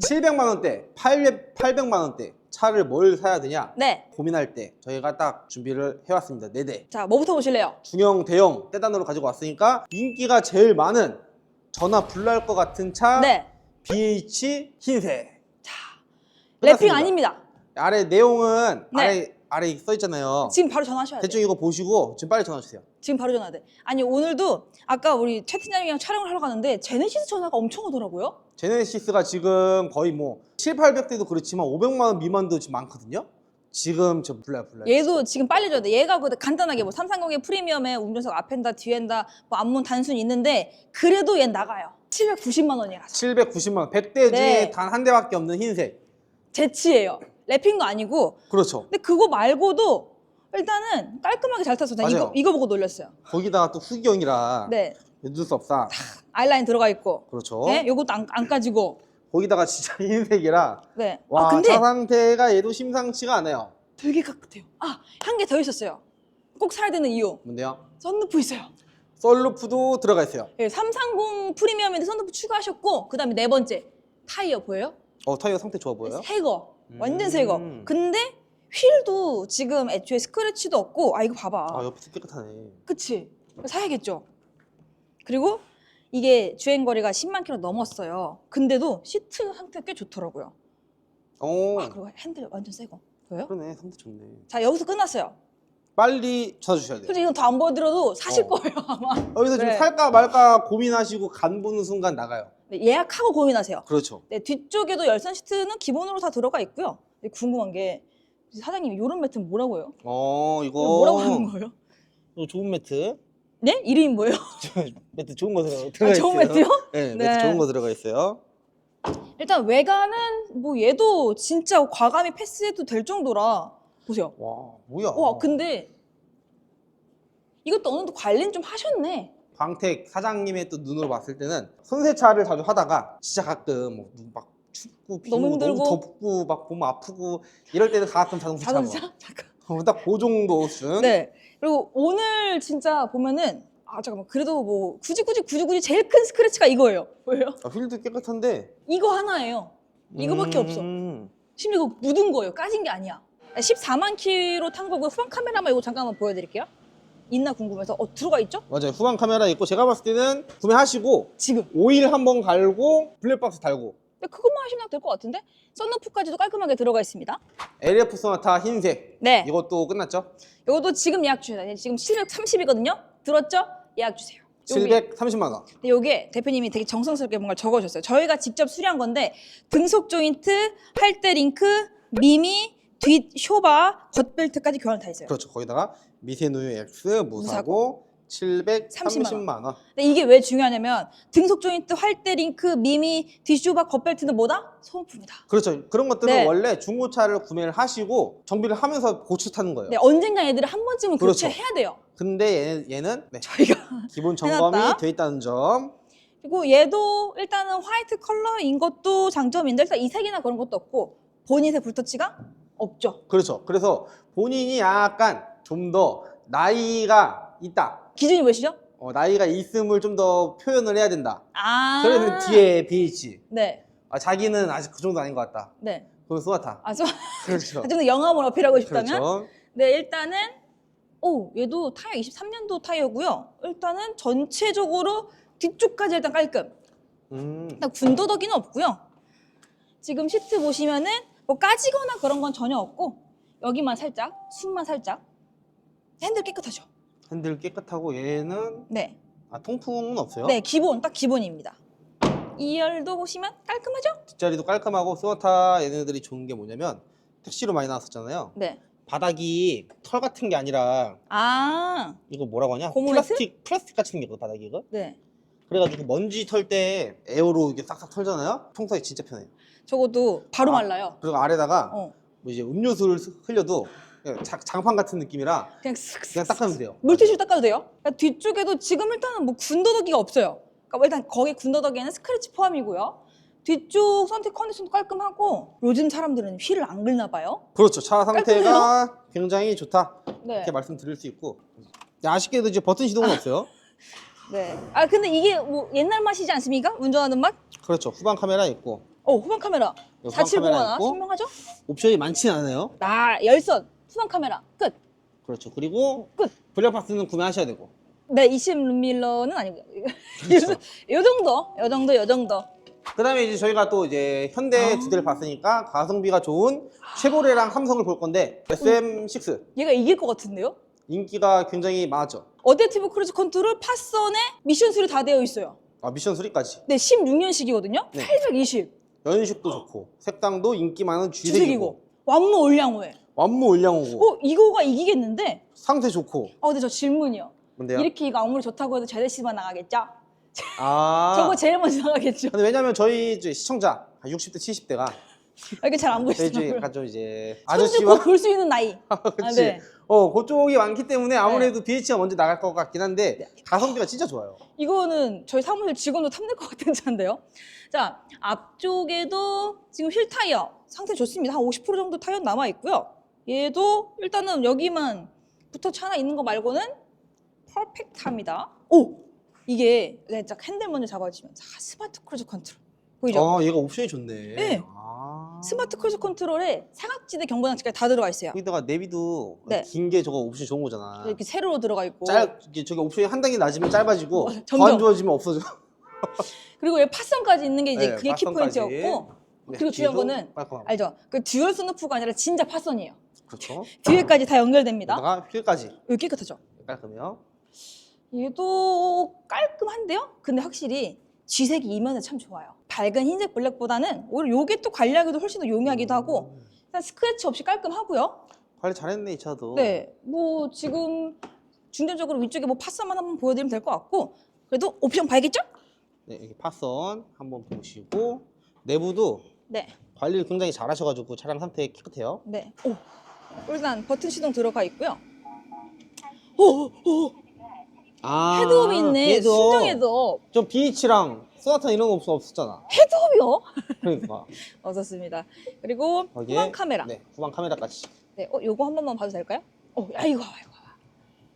700만 원대, 800, 800만 원대 차를 뭘 사야 되냐 네. 고민할 때 저희가 딱 준비를 해왔습니다. 네 대. 자, 뭐부터 보실래요? 중형, 대형 떼단으로 가지고 왔으니까 인기가 제일 많은 전화 불날 것 같은 차 네. BH 흰색. 자, 끝났습니다. 래핑 아닙니다. 아래 내용은 네. 아래 아래 써 있잖아요. 지금 바로 전화하셔야 돼요. 대충 이거 보시고 지금 빨리 전화 주세요. 지금 바로 전화 돼. 아니 오늘도 아까 우리 최 팀장님이랑 촬영을 하러 가는데 제네시스 전화가 엄청 오더라고요. 제네시스가 지금 거의 뭐 7, 800대도 그렇지만 500만 원 미만도 지금 많거든요. 지금 저 불러요, 불러요. 얘도 지금 빨리 줘야 돼. 얘가 그 간단하게 뭐 330의 프리미엄에 운전석 앞엔다 뒤엔다 뭐 앞문 단순 있는데 그래도 얘 나가요. 790만 원이라서 790만 원. 100대 네. 중에 단한 대밖에 없는 흰색. 제치예요. 래핑도 아니고 그렇죠. 근데 그거 말고도 일단은 깔끔하게 잘 타서 나 이거 맞아요. 이거 보고 놀랐어요. 거기다가 또 후기형이라 네 늦을 수 없다. 아이라인 들어가 있고 그렇죠. 네 요것도 안, 안 까지고 거기다가 진짜 흰색이라 네. 와, 아 근데 차 상태가 얘도 심상치가 않아요. 되게 깨끗해요. 아 한 개 더 있었어요. 꼭 사야 되는 이유 뭔데요? 썬루프 있어요. 썰루프도 들어가 있어요. 예, 330 프리미엄인데 썬루프 추가하셨고 그다음에 네 번째 타이어 보여요? 어, 타이어 상태 좋아 보여요? 새 거 완전 음. 새거. 근데 휠도 지금 애초에 스크래치도 없고 아 이거 봐봐. 아, 옆에서 깨끗하네. 그치? 사야겠죠. 그리고 이게 주행 거리가 10만 킬로 넘었어요. 근데도 시트 상태 꽤 좋더라고요. 어, 아 그리고 핸들 완전 새 거. 보여요? 그러네. 상태 좋네. 자 여기서 끝났어요. 빨리 전화 주셔야 돼요. 솔직히 이건 더 안 보여드려도 사실 어. 거예요 아마. 여기서 지금 네. 살까 말까 고민하시고 간 보는 순간 나가요. 네, 예약하고 고민하세요. 그렇죠. 네, 뒤쪽에도 열선 시트는 기본으로 다 들어가 있고요. 근데 궁금한 게 사장님 이런 매트는 뭐라고 해요? 어, 이거 뭐라고 하는 거예요? 이거 좋은 매트. 네? 이름이 뭐예요? 매트 좋은 거 들어가 아, 좋은 있어요. 매트요? 네, 네. 매트 좋은 거 들어가 있어요. 일단 외관은 뭐 얘도 진짜 과감히 패스해도 될 정도라 보세요. 와, 뭐야? 와 근데 이것도 어느 정도 관리는 좀 하셨네. 광택 사장님의 또 눈으로 봤을 때는 손세차를 자주 하다가 진짜 가끔 뭐 눈 막 춥고 비 너무 오고 너무 힘들고. 덥고 막 보면 아프고 이럴 때는 가끔 자동차 차고 자동차? 잠깐. 어, 딱그 정도 수준. 네. 그리고 오늘 진짜 보면은 아 잠깐만 그래도 뭐 굳이 굳이 굳이 굳이 제일 큰 스크래치가 이거예요. 보여요? 아, 휠도 깨끗한데 이거 하나예요. 이거밖에 없어. 음. 심지어 이거 묻은 거예요. 까진 게 아니야. 14만 킬로 탄 거고 후방 카메라만 이거 잠깐만 보여드릴게요. 있나 궁금해서 어 들어가 있죠? 맞아요. 후방 카메라 있고 제가 봤을 때는 구매하시고 지금. 오일 한번 갈고 블랙박스 달고 근데 그것만 하시면 될 것 같은데 썬루프까지도 깔끔하게 들어가 있습니다. LF 소나타 흰색 네. 이것도 끝났죠? 이것도 지금 예약 주셔야 돼요. 지금 730이거든요. 들었죠? 예약 주세요. 요게. 730만 원. 근데 요게 대표님이 되게 정성스럽게 뭔가 적어주셨어요. 저희가 직접 수리한 건데 등속 조인트, 할때 링크, 미미, 뒷 쇼바, 겉벨트까지 교환 다 있어요. 그렇죠. 거기다가 미세누유 X 무사고 730만 원. 근데 이게 왜 중요하냐면 등속 조인트, 할때 링크, 미미, 뒷쇼바, 겉벨트는 뭐다? 소모품이다. 그렇죠. 그런 것들은 네. 원래 중고차를 구매를 하시고 정비를 하면서 고치 타는 거예요. 네, 언젠가 얘들을 한 번쯤은 그렇죠. 교체해야 돼요. 근데 얘는, 얘는 네, 저희가 기본 점검이. 돼 있다는 점. 그리고 얘도 일단은 화이트 컬러인 것도 장점인데 일단 이색이나 그런 것도 없고 본인의 불터치가 없죠. 그렇죠. 그래서 본인이 약간 좀 더 나이가 있다. 기준이 몇이죠? 어, 나이가 있음을 좀 더 표현을 해야 된다. 아. 그래서 뒤에 BH. 네. 아, 자기는 아직 그 정도 아닌 것 같다. 네. 그건 소나타. 아, 좀, 그렇죠. 좀더 영함을 어필하고 싶다면? 그렇죠. 네, 일단은, 오, 얘도 타이어 23년도 타이어고요. 일단은 전체적으로 뒤쪽까지 일단 깔끔. 음, 일단 군더더기는 없고요. 지금 시트 보시면은 뭐 까지거나 그런 건 전혀 없고, 여기만 살짝, 숨만 살짝. 핸들 깨끗하죠? 핸들 깨끗하고 얘는 네. 아, 통풍은 없어요. 네, 기본, 딱 기본입니다. 2열도 보시면 깔끔하죠? 뒷자리도 깔끔하고 소나타 얘네들이 좋은 게 뭐냐면 택시로 많이 나왔었잖아요. 네. 바닥이 털 같은 게 아니라 아, 이거 뭐라고 하냐? 고무레트? 플라스틱 플라스틱 같이 생겼거 바닥이 이거. 네. 그래가지고 먼지 털 때 에어로 이렇게 싹싹 털잖아요. 청소하기 진짜 편해요. 적어도 바로 아. 말라요. 그리고 아래다가 어. 뭐 이제 음료수를 흘려도 그냥 자- 장판 같은 느낌이라 그냥 쓱 그냥 닦으면 돼요. 물티슈 닦아도 돼요? 그러니까 뒤쪽에도 지금 일단은 뭐 군더더기가 없어요. 그러니까 일단 거기 군더더기에는 스크래치 포함이고요. 뒤쪽 선택 컨디션도 깔끔하고 요즘 사람들은 휠을 안 긁나 봐요. 그렇죠. 차 상태가 굉장히 좋다. 네. 이렇게 말씀드릴 수 있고 아쉽게도 이제 버튼 시동은 없어요. 네. 아 근데 이게 뭐 옛날 맛이지 않습니까? 운전하는 맛? 그렇죠. 후방 카메라 있고 어 후방 카메라 후방 470 카메라 하나 있고. 신명하죠? 옵션이 많지는 않아요. 나 열선 후방 카메라 끝. 그렇죠. 그리고 끝. 블랙 박스는 구매하셔야 되고. 네 20밀러는 아니고요. 그렇죠. 요 정도, 요 정도, 요 정도. 그다음에 이제 저희가 또 이제 현대 두 대를 봤으니까 가성비가 좋은 쉐보레랑 삼성을 볼 건데 SM6 얘가 이길 것 같은데요? 인기가 굉장히 많았죠. 어댑티브 크루즈 컨트롤 파선에 미션 수리 다 되어 있어요. 아 미션 3까지. 네 16년식이거든요. 네. 820 연식도 좋고 색당도 인기 많은 쥐색이고 주색이고 완무 올량호에. 완무 올량호고 어 이거가 이기겠는데? 상태 좋고 어 근데 저 질문이요. 뭔데요? 이렇게 이거 아무리 좋다고 해도 제네시스만 나가겠죠? 아 저거 제일 먼저 나가겠죠? 근데 왜냐면 저희 이제 시청자 한 60대 70대가 이렇게 잘안 이제 보이시더라고요. 약간 좀 이제 손주고 아저씨와 볼수 있는 나이. 그치. 네. 어 그쪽이 많기 때문에 아무래도 BH가 먼저 나갈 것 같긴 한데 가성비가 진짜 좋아요. 이거는 저희 사무실 직원도 탐낼 것 같은 차인데요. 자, 앞쪽에도 지금 휠 타이어 상태 좋습니다. 한 50% 정도 타이어 남아 있고요. 얘도 일단은 여기만 붙어 차 하나 있는 거 말고는 퍼펙트합니다. 오! 이게 네, 딱 핸들 먼저 잡아주시면 자, 스마트 크루즈 컨트롤 보이죠? 아 얘가 옵션이 좋네. 네. 아. 스마트 크루즈 컨트롤에 사각지대 경보장치까지 다 들어가 있어요. 여기다가 내비도 네. 긴 게 저거 옵션 좋은 거잖아. 이렇게 세로로 들어가 있고 짧 이게 저기 옵션이 한 단계 낮으면 짧아지고 어, 더 점점. 안 좋아지면 없어져. 그리고 얘 파선까지 있는 게 이제 네, 그게 파선까지. 키포인트였고 네, 그리고 중요한 뒤에도 거는 깔끔하고. 알죠? 그 듀얼 스누프가 아니라 진짜 파선이에요. 그렇죠. 뒤에까지 다 연결됩니다. 여기다가 휠까지 여기 깨끗하죠? 깔끔해요. 얘도 깔끔한데요? 근데 확실히 쥐색이 이면에 참 좋아요. 밝은 흰색 블랙보다는 오히려 요게 또 관리하기도 훨씬 더 용이하기도 하고 음. 일단 스크래치 없이 깔끔하고요. 관리 잘했네 이 차도. 네, 뭐 지금 중점적으로 위쪽에 뭐 파선만 한번 보여드리면 될 것 같고 그래도 옵션 봐야겠죠? 네, 여기 파선 한번 보시고 내부도 네, 관리를 굉장히 잘하셔가지고 차량 상태 깨끗해요. 네. 오, 일단 버튼 시동 들어가 있고요. 오, 오, 오. 아, 헤드업이 있네. 얘도 순정 헤드업. 좀 BH랑 소나타 이런 거 없, 없었잖아. 헤드업이요? 그러니까 없었습니다. 그리고 거기에 후방 카메라. 네, 후방 카메라까지. 네, 어, 요거 한 번만 봐도 될까요? 어, 야 이거 봐봐, 이거 봐봐.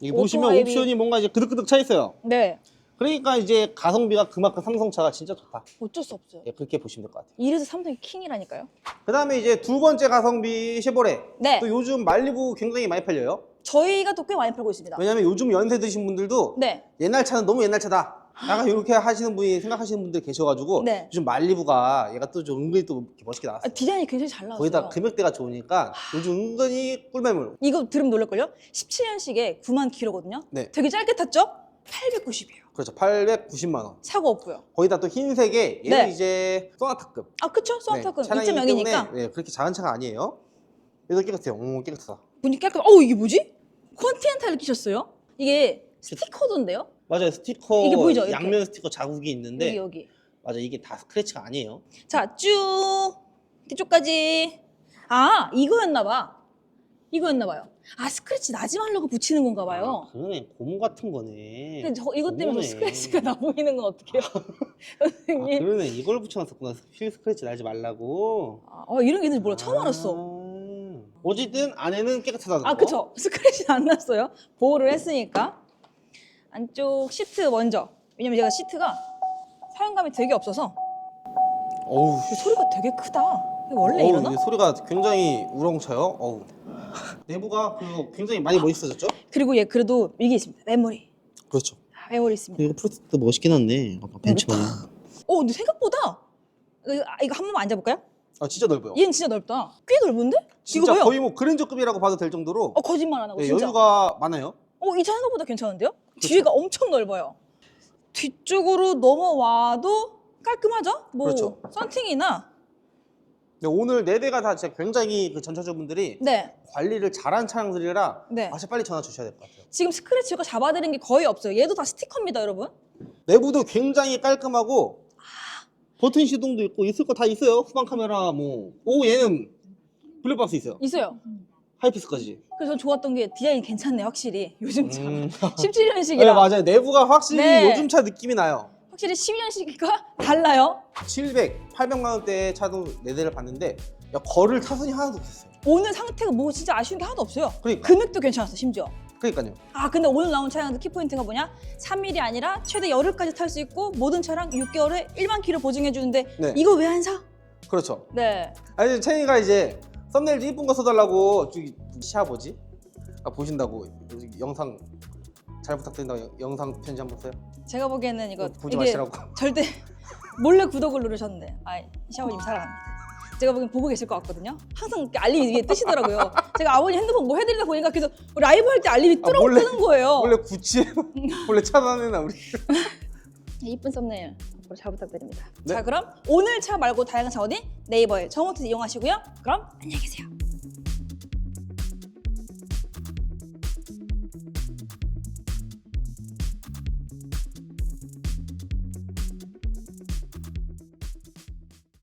이게 오토 보시면 아이비. 옵션이 뭔가 이제 그득그득 차 있어요. 네, 그러니까 이제 가성비가 그만큼 삼성차가 진짜 좋다. 어쩔 수 없어요. 예, 그렇게 보시면 될 것 같아요. 이래서 삼성이 킹이라니까요. 그 다음에 이제 두 번째 가성비 쉐보레. 네, 또 요즘 말리부 굉장히 많이 팔려요. 저희가 또 꽤 많이 팔고 있습니다. 왜냐면 요즘 연세 드신 분들도 네, 옛날 차는 너무 옛날 차다. 약간 이렇게 하시는 분이 생각하시는 분들 계셔가지고 네. 요즘 말리부가 얘가 또 좀 은근히 또 이렇게 멋있게 아, 나왔어요. 디자인이 굉장히 잘 나왔어요. 거기다 금액대가 좋으니까 요즘 은근히 꿀매물. 이거 들으면 놀랄걸요? 17년식에 9만 킬로거든요. 네. 되게 짧게 탔죠? 890이에요. 그렇죠. 890만 원. 사고 없고요. 거기다 또 흰색에 얘는 네. 이제 소나타급. 아, 그쵸? 소나타급 차량이기 2.0이니까 때문에 네, 그렇게 작은 차가 아니에요. 얘도 깨끗해요. 오, 깨끗하다. 문이 깔끔. 어, 이게 뭐지? 컨티넨탈을 끼셨어요? 이게 스티커던데요? 맞아요. 스티커 이게 보이죠? 이렇게. 양면 스티커 자국이 있는데 여기 여기. 맞아 이게 다 스크래치가 아니에요. 자, 쭉 뒤쪽까지. 아, 이거였나 봐. 이거였나 봐요. 아, 스크래치 나지 말라고 붙이는 건가 봐요. 아, 그러네. 고무 같은 거네. 근데 저 이것 때문에 저 고무네. 스크래치가 나 보이는 건 어떡해요? 아, 선생님. 그러네. 이걸 붙여놨었구나. 휠 스크래치 날지 말라고. 아, 어, 이런 게 있는지 몰라. 처음 알았어. 아, 어쨌든 안에는 깨끗하다는 아, 거. 그쵸. 스크래치 안 났어요. 보호를 했으니까. 안쪽 시트 먼저. 왜냐면 제가 시트가 사용감이 되게 없어서 어우. 소리가 되게 크다. 이게 원래 어우, 이러나? 이게 소리가 굉장히 우렁차요. 어우. 내부가 그 굉장히 많이 멋있어졌죠? 그리고 얘 그래도 이게 있습니다. 메모리. 그렇죠. 아, 메모리 있습니다. 이거 프로스트 멋있긴 한데 벤츠마냥. 어, 근데 생각보다 이거, 아, 이거 한 번만 앉아볼까요? 아 진짜 넓어요. 얘는 진짜 넓다. 꽤 넓은데? 진짜 이거. 거의 뭐 그랜저급이라고 봐도 될 정도로 어, 거짓말 안 하고 네, 진짜. 여유가 많아요. 어, 이 차 생각보다 괜찮은데요? 그쵸. 뒤가 엄청 넓어요. 뒤쪽으로 넘어와도 깔끔하죠? 뭐 그렇죠. 썬팅이나 네, 오늘 네 대가 다 진짜 굉장히 그 전차주분들이 네, 관리를 잘한 차량들이라 네. 아주 빨리 전화 주셔야 될 것 같아요. 지금 스크래치가 잡아드린 게 거의 없어요. 얘도 다 스티커입니다, 여러분. 내부도 굉장히 깔끔하고 버튼 시동도 있고 있을 거 다 있어요. 후방 카메라 뭐. 오 얘는 블랙박스 있어요. 있어요. 하이피스까지. 그래서 좋았던 게 디자인이 괜찮네, 확실히. 요즘 차. 음. 17년식이라. 네 맞아요. 내부가 확실히 네. 요즘 차 느낌이 나요. 확실히 12년식이니까 달라요. 700, 800만 원대 차도 네 대를 봤는데 야, 거를 타선이 하나도 없었어요. 오늘 상태가 뭐 진짜 아쉬운 게 하나도 없어요. 그러니까. 금액도 괜찮았어, 심지어. 그러니까요. 아 근데 오늘 나온 차량들 키포인트가 뭐냐? 3일이 아니라 최대 열흘까지 탈 수 있고 모든 차량 6개월에 1만 킬로 보증해 주는데 네. 이거 왜 안 사? 그렇죠. 네. 아니 채이가 이제 썸네일 이쁜 거 써달라고 저기 시아 뭐지? 아 보신다고 영상 잘 부탁드린다고 영- 영상 편지 한번 써요. 제가 보기에는 이거 보지 이게 마시라고. 절대 몰래 구독을 누르셨는데 아 샤오님 사랑합니다. 제가 보기엔 보고 계실 것 같거든요. 항상 이렇게 알림이 이게 뜨시더라고요. 제가 아버님 핸드폰 뭐 해드리다 보니까 계속 라이브 할 때 알림이 아, 뜨라고 몰래- 뜨는 거예요. 원래 구찌 원래 차단해나 우리. 이쁜 썸네일 앞으로 잘 부탁드립니다. 네. 자 그럼 오늘 차 말고 다양한 차 어디 네이버에 정호트 이용하시고요. 그럼 안녕히 계세요.